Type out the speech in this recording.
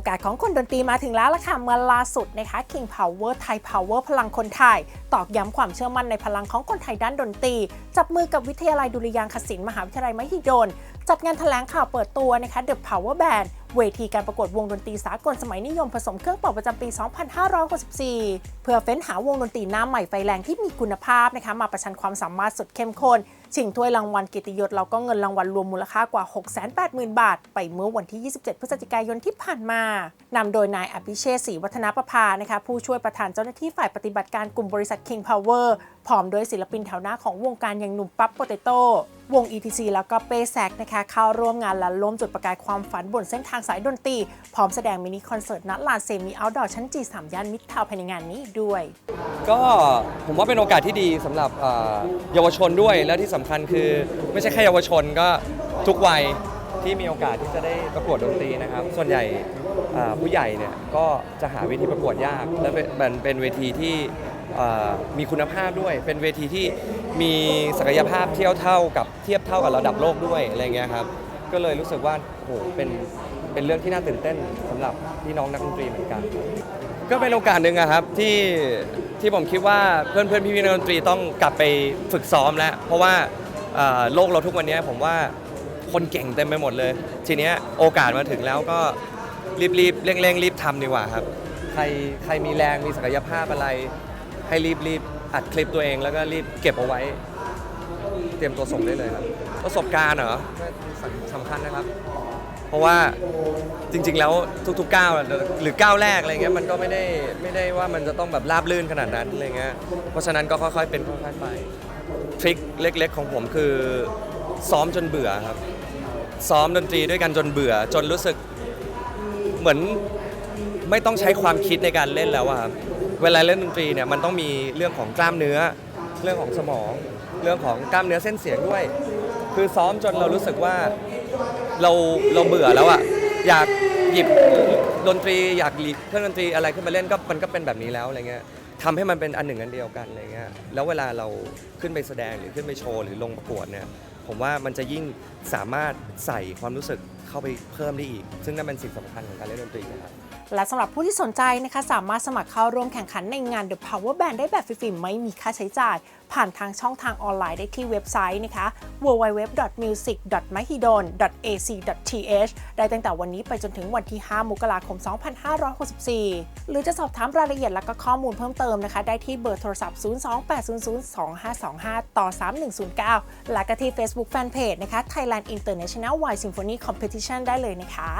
อกาสของคนดนตรีมาถึงแล้วล่ะค่ะเมื่อล่าสุดนะคะ King Power Thai Power พลังคนไทยตอกย้ำความเชื่อมั่นในพลังของคนไทยด้านดนตรี จับมือกับวิทยาลัยดุริยางคศิลป์มหาวิทยาลัยมหิดล จัดงานแถลงข่าวเปิดตัวนะคะ The Power Band เวทีการประกวดวงดนตรีสากลสมัยนิยมผสมเครื่องเป่าประจำปี 2564 เพื่อเฟ้นหาวงดนตรีหน้าใหม่ไฟแรงที่มีคุณภาพนะคะมาประชันความสามารถสุดเข้มข้น ชิงถ้วยรางวัลกียรติยศแล้วก็เงินรางวัลรวมมูลค่ากว่า 680,000 บาท ไปเมื่อวันที่ 27 พฤศจิกายนที่ผ่านมานำโดยนายอภิเชษฐ์ศรีวัฒนประภานะคะผู้ช่วยประธานเจ้าหน้าที่ฝ่ายปฏิบัติการกลุ่มบริษัท King Power พร้อมด้วยศิลปินแถวหน้าของวงการอย่างหนุ่มปั๊บโปเตโต้วง ETC แล้วก็เป้แซกนะคะเข้าร่วมงานและร่วมจุดประกายความฝันบนเส้นทางสายดนตรี พร้อมแสดงมินิคอนเสิร์ตณลานเซมิเอาท์ดอร์ชั้นจี3ย่านมิตรทาวภายในงานนี้ด้วย ก็ผมว่าเป็นโอกาสที่ดีสำหรับเอ่อเยาวชนด้วยและที่สำคัญคือไม่ใช่แค่เยาวชนก็ทุกวัยที่มีโอกาสที่จะได้ประกวดดนตรีนะครับ ส่วนใหญ่เอ่อผู้ใหญ่เนี่ยก็จะหาเวทีประกวดยาก และเป็นมันเป็นเวทีที่ มีคุณภาพด้วย เป็นเวทีที่มีศักยภาพเทียบเท่ากับเทียบเท่ากับระดับโลกด้วยอะไรเงี้ยครับ ก็เลยรู้สึกว่าโอ้โหเป็นเป็นเรื่องที่น่าตื่นเต้นสำหรับพี่น้องนักดนตรีเหมือนกัน ก็เป็นโอกาสหนึ่งอะครับที่ที่ผมคิดว่าเพื่อนเพื่อนๆพี่นักดนตรีต้องกลับไปฝึกซ้อมแล้ว เพราะว่าโลกเราทุกวันนี้ผมว่าคนเก่งเต็มไปหมดเลย ทีเนี้ยโอกาสมาถึงแล้วก็รีบรีบๆเร่งเร่งๆรีบทำดีกว่าครับ ใครใครมีแรงมีศักยภาพอะไร ให้รีบรีบอัดคลิปตัวเองแล้วก็รีบเก็บเอาไว้ เตรียมตัวส่งได้เลยครับ ประสบการณ์เหรอสำคัญนะครับ เพราะว่าจริง ๆ แล้วทุกๆก้าวหรือก้าวแรกอะไรเงี้ยมันก็ไม่ได้ไม่ได้ว่ามันจะต้องแบบราบลื่นขนาดนั้นอะไรเงี้ยเพราะฉะนั้นก็ค่อยๆเป็นค่อยๆไปทริคเล็ก ๆ ของผมคือซ้อมจนเบื่อครับ ซ้อมดนตรีด้วยกันจนเบื่อ จนรู้สึกเหมือนไม่ต้องใช้ความคิดในการเล่นแล้วอะครับ เวลาเล่นดนตรีเนี่ยมันต้องมีเรื่องของกล้ามเนื้อ เรื่องของสมอง เรื่องของกล้ามเนื้อเส้นเสียงด้วย คือซ้อมจนเรารู้สึกว่าเราเราเบื่อแล้วอะอยากหยิบดนตรีอยากหยิบเครื่องดนตรีอะไรขึ้นมาเล่นก็มันก็เป็นแบบนี้แล้วอะไรเงี้ยทำให้มันเป็นอันหนึ่งอันเดียวกันอะไรเงี้ยแล้วเวลาเราขึ้นไปแสดงหรือขึ้นไปโชว์หรือลงประกวดเนี่ย ผมว่ามันจะยิ่งสามารถใส่ความรู้สึกเข้าไปเพิ่มได้อีก ซึ่งนั่นเป็นสิ่งสำคัญของการเล่นดนตรีนะครับ และสำหรับผู้ที่สนใจนะคะสามารถสมัครเข้าร่วมแข่งขันในงาน The Power Band ได้แบบฟรีๆไม่มีค่าใช้จ่าย ผ่านทางช่องทางออนไลน์ได้ที่เว็บไซต์นะคะ www.music.mahidol.ac.th ได้ตั้งแต่วันนี้ไปจนถึงวันที่ 5 มกราคม 2564 หรือจะสอบถามรายละเอียดและก็ข้อมูลเพิ่มเติมนะคะ ได้ที่เบอร์โทรศัพท์ 028002525 ต่อ 3109 และก็ที่ Facebook Fanpage นะคะ Thailand International Wine Symphony Competition ได้เลยนะคะ